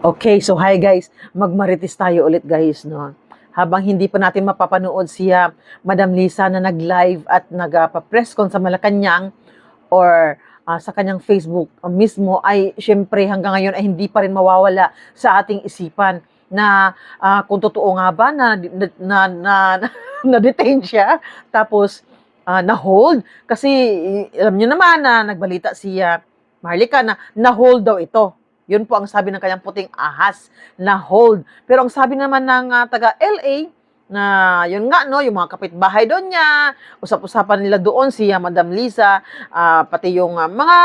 Okay, so hi guys, magmarites tayo ulit guys, no? Habang hindi pa natin mapapanood siya, Madam Lisa na nag-live at nag-press con sa Malacanang or ah, sa kanyang Facebook ah, mismo ay syempre hanggang ngayon ay hindi pa rin mawawala sa ating isipan na ah, kung totoo nga ba na na na, na, na detain siya tapos ah, na-hold kasi eh, alam niyo naman na nagbalita siya Marlica na na-hold daw ito. Yun po ang sabi ng kanyang puting ahas na hold. Pero ang sabi naman ng ah, taga LA na yun nga no, yung mga kapitbahay doon niya, usap-usapan nila doon si ah, Madam Lisa, ah, pati yung ah, mga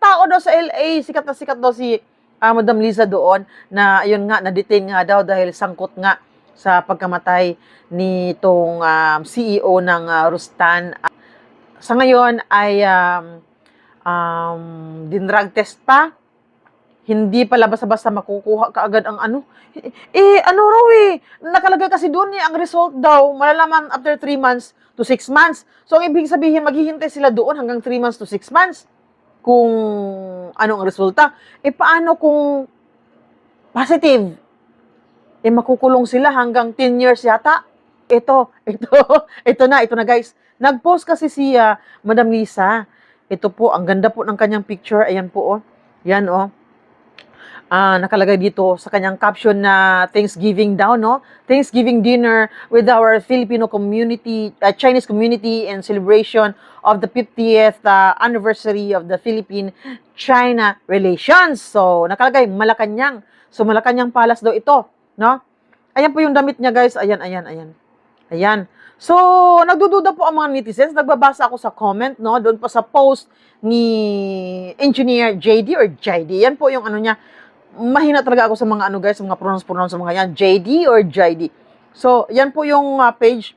tao daw sa LA, sikat na sikat daw si ah, Madam Lisa doon na yun nga na-detain nga daw dahil sangkot nga sa pagkamatay nitong um, CEO ng ah, Rustan. sa ngayon ay um, um, dinrug test pa hindi pala basta-basta makukuha ka agad ang ano. Eh, eh, ano raw eh, nakalagay kasi doon eh, ang result daw, malalaman after 3 months to 6 months. So, ang ibig sabihin, maghihintay sila doon hanggang 3 months to 6 months kung ano ang resulta. Eh, paano kung positive? Eh, makukulong sila hanggang 10 years yata. Ito, ito, ito na, ito na guys. Nag-post kasi si ah, Madam Lisa. Ito po, ang ganda po ng kanyang picture. Ayan po, oh. Yan, oh ah nakalagay dito sa kanyang caption na Thanksgiving daw, no? Thanksgiving dinner with our Filipino community, uh, Chinese community and celebration of the 50th uh, anniversary of the Philippine-China relations. So, nakalagay Malacanang. So, Malacanang Palace daw ito, no? Ayan po yung damit niya, guys. Ayan, ayan, ayan. Ayan. So, nagdududa po ang mga netizens. Nagbabasa ako sa comment, no? Doon pa sa post ni Engineer JD or JD. Yan po yung ano niya mahina talaga ako sa mga ano guys, sa mga pronounce-pronounce sa mga yan. JD or JD. So, yan po yung uh, page.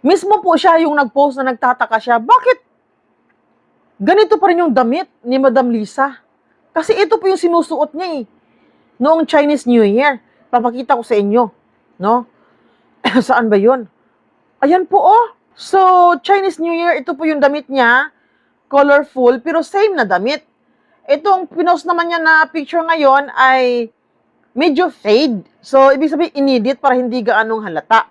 Mismo po siya yung nag-post na nagtataka siya. Bakit ganito pa rin yung damit ni Madam Lisa? Kasi ito po yung sinusuot niya eh. Noong Chinese New Year. Papakita ko sa inyo. No? Saan ba yun? Ayan po oh. So, Chinese New Year, ito po yung damit niya. Colorful, pero same na damit. Itong pinost naman niya na picture ngayon ay medyo fade. So, ibig sabihin, inedit para hindi gaanong halata.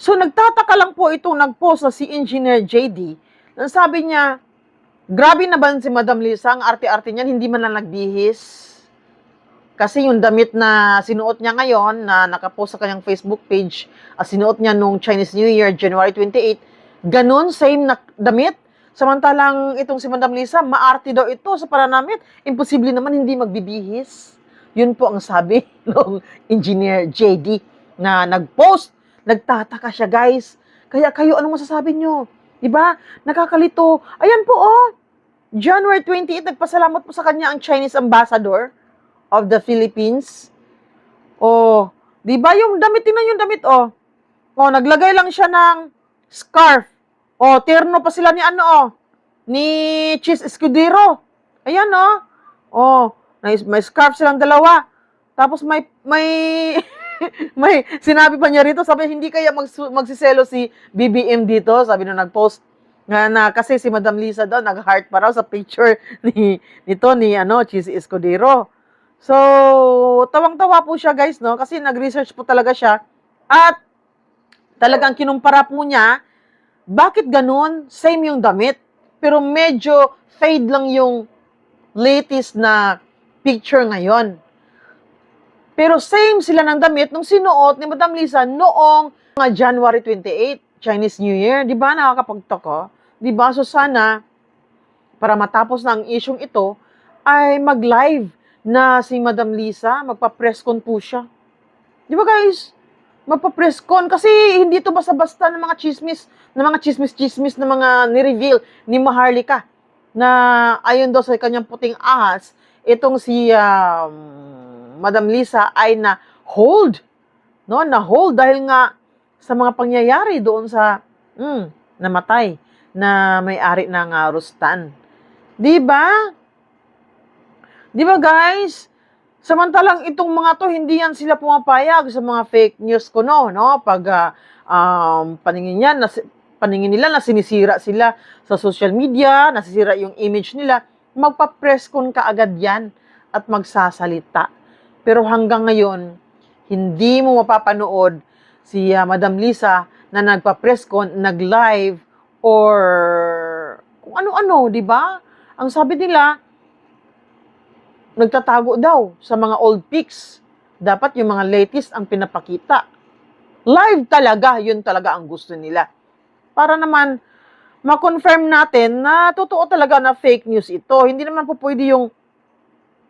So, nagtataka lang po itong nag-post na si Engineer JD. Nang sabi niya, grabe na ba si Madam Lisa, ang arte-arte niyan, hindi man lang nagbihis. Kasi yung damit na sinuot niya ngayon, na nakapost sa kanyang Facebook page, at sinuot niya nung Chinese New Year, January 28, ganun, same na damit. Samantalang itong si Madam Lisa, maarte daw ito sa pananamit. Imposible naman hindi magbibihis. Yun po ang sabi ng engineer JD na nag-post. Nagtataka siya, guys. Kaya kayo, anong masasabi nyo? Diba? Nakakalito. Ayan po, oh. January 28, nagpasalamat po sa kanya ang Chinese ambassador of the Philippines. Oh, di ba yung damit, tingnan yung damit, oh. Oh, naglagay lang siya ng scarf. Oh, terno pa sila ni ano, oh. Ni Cheese Escudero. Ayan, oh. Oh, may, may scarf silang dalawa. Tapos may, may, may, sinabi pa niya rito, sabi, hindi kaya mag, magsiselo si BBM dito, sabi nung nag-post nga na kasi si Madam Lisa daw nag-heart pa raw sa picture ni nito ni ano Cheese Escudero. So, tawang-tawa po siya guys, no? Kasi nag-research po talaga siya. At talagang kinumpara po niya, bakit ganun? Same yung damit, pero medyo fade lang yung latest na picture ngayon. Pero same sila ng damit nung sinuot ni Madam Lisa noong January 28, Chinese New Year. Di ba nakakapagtaka? Di ba? So sana, para matapos na ang isyong ito, ay mag-live na si Madam Lisa, magpa-press con po siya. Di ba guys? Magpa-press con kasi hindi to basta-basta ng mga chismis, ng mga chismis-chismis na mga ni-reveal ni Maharlika na ayon daw sa kanyang puting ahas, itong si um, Madam Lisa ay na hold. No, na hold dahil nga sa mga pangyayari doon sa mm, namatay na may-ari ng uh, Rustan. 'Di ba? 'Di ba guys? Samantalang itong mga to, hindi yan sila pumapayag sa mga fake news ko, no? no? Pag uh, um, paningin yan, nas, paningin nila na sinisira sila sa social media, nasisira yung image nila, magpa-press con ka agad yan. at magsasalita. Pero hanggang ngayon, hindi mo mapapanood si ah, Madam Lisa na nagpa-press con, nag-live, or kung ano-ano, di ba? Ang sabi nila, nagtatago daw sa mga old pics. Dapat yung mga latest ang pinapakita. Live talaga, yun talaga ang gusto nila. Para naman, ma-confirm natin na totoo talaga na fake news ito. Hindi naman po pwede yung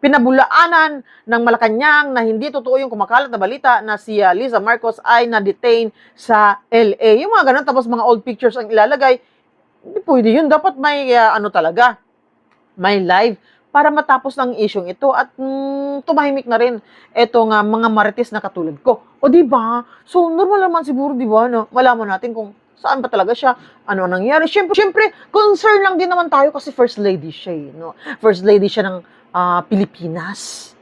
pinabulaanan ng Malacanang na hindi totoo yung kumakalat na balita na si ah, Liza Marcos ay na-detain sa LA. Yung mga ganun, tapos mga old pictures ang ilalagay, hindi pwede yun. Dapat may ah, ano talaga, may live para matapos ng isyong ito at mm, tumahimik na rin eto nga mga marites na katulad ko. O di ba? So normal naman siguro di ba no? Malaman natin kung saan ba talaga siya, ano ang nangyari. Syempre, syempre concern lang din naman tayo kasi first lady siya, eh, no? First lady siya ng ah, Pilipinas.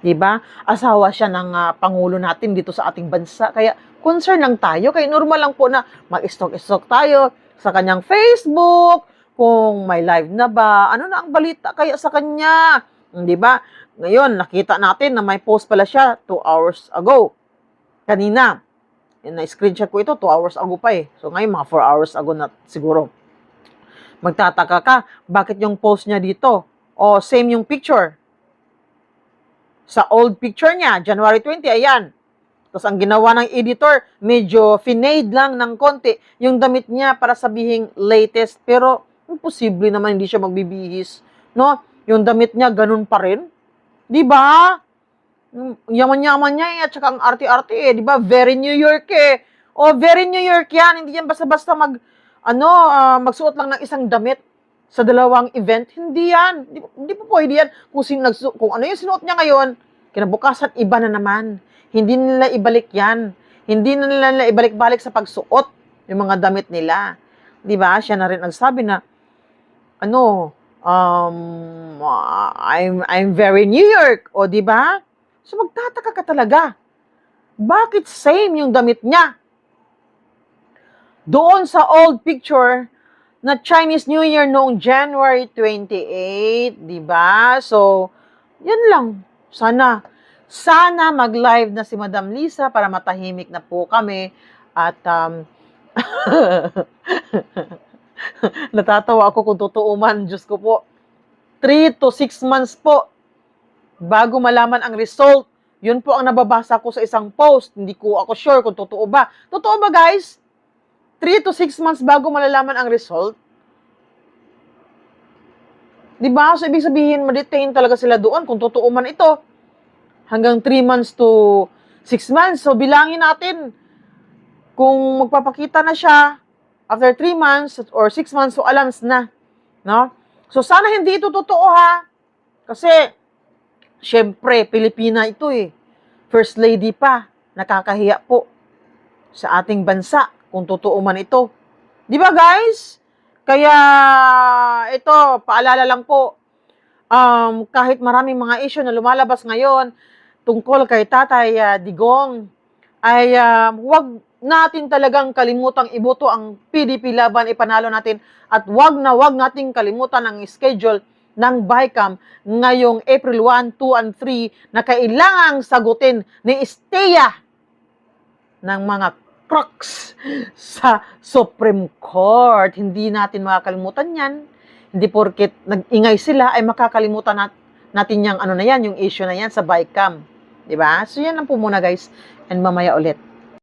'Di ba? Asawa siya ng ah, pangulo natin dito sa ating bansa. Kaya concern lang tayo. Kaya normal lang po na mag-stalk-stalk tayo sa kanyang Facebook, kung may live na ba, ano na ang balita kaya sa kanya, di ba? Ngayon, nakita natin na may post pala siya 2 hours ago. Kanina, na-screenshot ko ito, 2 hours ago pa eh. So ngayon, mga 4 hours ago na siguro. Magtataka ka, bakit yung post niya dito? O same yung picture. Sa old picture niya, January 20, ayan. Tapos ang ginawa ng editor, medyo finade lang ng konti yung damit niya para sabihing latest. Pero imposible naman hindi siya magbibihis. No? Yung damit niya, ganun pa rin. Di ba? Yung Yaman-yaman niya eh, at saka ang arte-arte eh. Di ba? Very New York eh. O, very New York yan. Hindi yan basta-basta mag, ano, ah, magsuot lang ng isang damit sa dalawang event. Hindi yan. Hindi, hindi po pwede yan. Kung, sin, kung ano yung sinuot niya ngayon, kinabukasan iba na naman. Hindi nila ibalik yan. Hindi na nila ibalik-balik sa pagsuot yung mga damit nila. Di ba? Siya na rin nagsabi na, ano, um, I'm, I'm very New York. O, di ba? So, magtataka ka talaga. Bakit same yung damit niya? Doon sa old picture na Chinese New Year noong January 28, di ba? So, yan lang. Sana, sana mag-live na si Madam Lisa para matahimik na po kami. At, um, natatawa ako kung totoo man, Diyos ko po. 3 to 6 months po bago malaman ang result. Yun po ang nababasa ko sa isang post. Hindi ko ako sure kung totoo ba. Totoo ba guys? 3 to 6 months bago malalaman ang result? Di ba? So, ibig sabihin, ma-detain talaga sila doon kung totoo man ito. Hanggang 3 months to 6 months. So, bilangin natin kung magpapakita na siya after 3 months or 6 months, so alams na. No? So, sana hindi ito totoo ha. Kasi, syempre, Pilipina ito eh. First lady pa. Nakakahiya po sa ating bansa kung totoo man ito. Di ba guys? Kaya ito, paalala lang po, um, kahit maraming mga issue na lumalabas ngayon tungkol kay Tatay ah, Digong, ay ah, huwag natin talagang kalimutang iboto ang PDP laban, ipanalo natin at wag na wag nating kalimutan ang schedule ng BICAM ngayong April 1, 2, and 3 na kailangang sagutin ni Estea ng mga crooks sa Supreme Court. Hindi natin makakalimutan yan. Hindi porket nag-ingay sila ay makakalimutan nat natin yung ano na yan, yung issue na yan sa BICAM. 'Di ba? So yan lang po muna guys. And mamaya ulit.